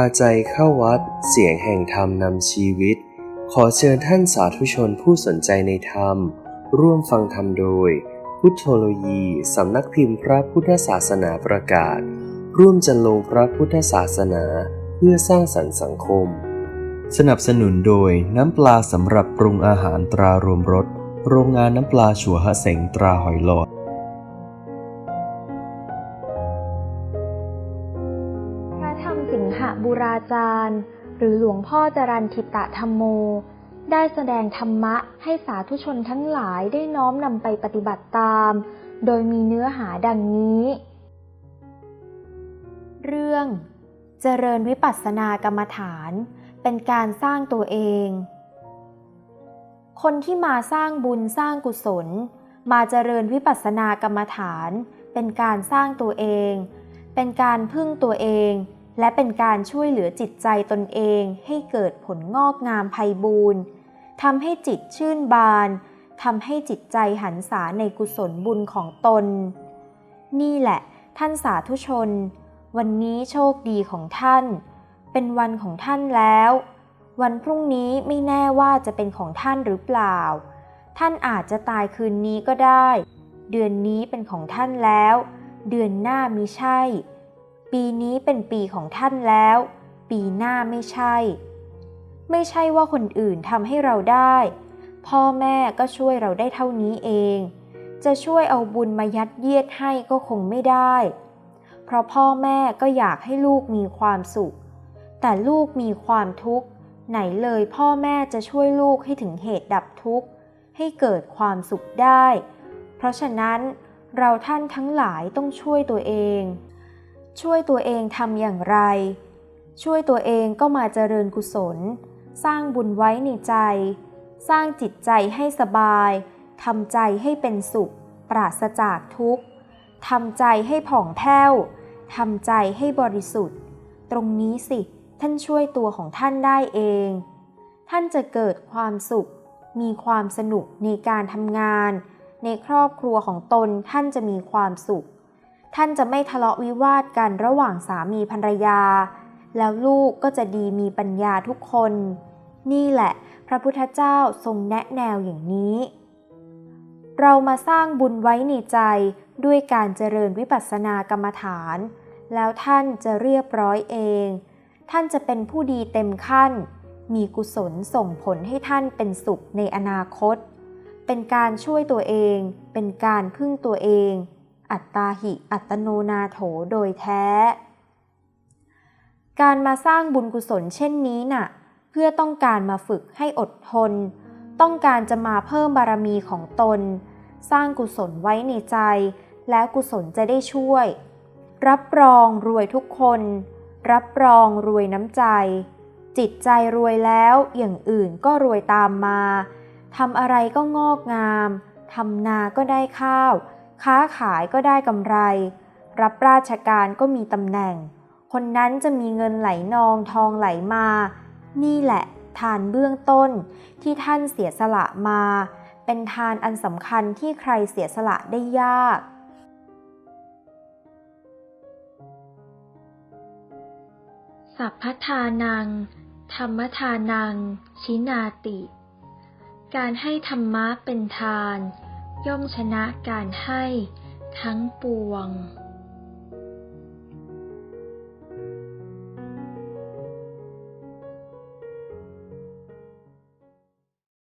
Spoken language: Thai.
าใจเข้าวัด เสียงแห่งธรรมนำชีวิต ขอเชิญท่านสาธุชนผู้สนใจในธรรม ร่วมฟังธรรมโดย พุทธโลยีสำนักพิมพ์พระพุทธศาสนาประกาศ ร่วมจันลงพระพุทธศาสนาเพื่อสร้างสรรค์สังคม สนับสนุนโดยน้ำปลาสำหรับปรุงอาหารตรารวมรสโรงงานน้ำปลาชัวฮะเสงตราหอยหลอด สิงหบุราจารย์ หรือหลวงพ่อจรันทิตะธรรมโม ได้แสดงธรรมะให้สาธุชนทั้งหลายได้น้อมนำไปปฏิบัติตาม โดยมีเนื้อหาดังนี้ เรื่อง เจริญวิปัสสนากรรมฐาน เป็นการสร้างตัวเอง คนที่มาสร้างบุญสร้างกุศล มาเจริญวิปัสสนากรรมฐาน เป็นการสร้างตัวเองเป็นการพึ่งตัวเอง และเป็นการช่วยเหลือจิตใจตนเองให้เกิดผลงอกงามไพบูรณ์ทำให้จิตชื่นบานทำให้จิตใจหันษาในกุศลบุญของตน นี่แหละ ท่านสาธุชน วันนี้โชคดีของท่าน เป็นวันของท่านแล้ว วันพรุ่งนี้ไม่แน่ว่าจะเป็นของท่านหรือเปล่า ท่านอาจจะตายคืนนี้ก็ได้ เดือนนี้เป็นของท่านแล้ว เดือนหน้ามิใช่ ปีนี้เป็นปีของท่านแล้ว ปีหน้าไม่ใช่ ไม่ใช่ว่าคนอื่นทำให้เราได้ พ่อแม่ก็ช่วยเราได้เท่านี้เอง จะช่วยเอาบุญมายัดเยียดให้ก็คงไม่ได้ เพราะพ่อแม่ก็อยากให้ลูกมีความสุข แต่ลูกมีความทุกข์ ไหนเลยพ่อแม่จะช่วยลูกให้ถึงเหตุดับทุกข์ ให้เกิดความสุขได้ เพราะฉะนั้นเราท่านทั้งหลายต้องช่วยตัวเอง ช่วยตัวเองทำอย่างไร ช่วยตัวเองก็มาเจริญกุศล สร้างบุญไว้ในใจ สร้างจิตใจให้สบายทำใจให้เป็นสุข ปราศจากทุกข์ทำใจให้ผ่องแผ้วทำใจให้บริสุทธิ์ ตรงนี้สิ ท่านช่วยตัวของท่านได้เอง ท่านจะเกิดความสุข มีความสนุกในการทำงาน ในครอบครัวของตนท่านจะมีความสุข ท่านจะไม่ทะเลาะวิวาทกันระหว่างสามีภรรยา แล้วลูกก็จะดีมีปัญญาทุกคน นี่แหละ พระพุทธเจ้าทรงแนะแนวอย่างนี้ เรามาสร้างบุญไว้ในใจด้วยการเจริญวิปัสสนากรรมฐาน แล้วท่านจะเรียบร้อยเอง ท่านจะเป็นผู้ดีเต็มขั้น มีกุศลส่งผลให้ท่านเป็นสุขในอนาคต เป็นการช่วยตัวเอง เป็นการพึ่งตัวเอง อัตตาหิอัตโนนาโถโดยแท้ การมาสร้างบุญกุศลเช่นนี้น่ะ เพื่อต้องการมาฝึกให้อดทน ต้องการจะมาเพิ่มบารมีของตน สร้างกุศลไว้ในใจ แล้วกุศลจะได้ช่วย รับรองรวยทุกคน รับรองรวยน้ำใจ จิตใจรวยแล้วอย่างอื่นก็รวยตามมาทำอะไรก็งอกงามทำนาก็ได้ข้าว ค้าขายก็ได้กำไร รับราชการก็มีตำแหน่ง คนนั้นจะมีเงินไหลนองทองไหลมา นี่แหละทานเบื้องต้นที่ท่านเสียสละมา เป็นทานอันสำคัญที่ใครเสียสละได้ยาก สัพพทานัง ธรรมทานัง ชินาติ การให้ธรรมะเป็นทาน ย่อมชนะการให้ทั้งปวง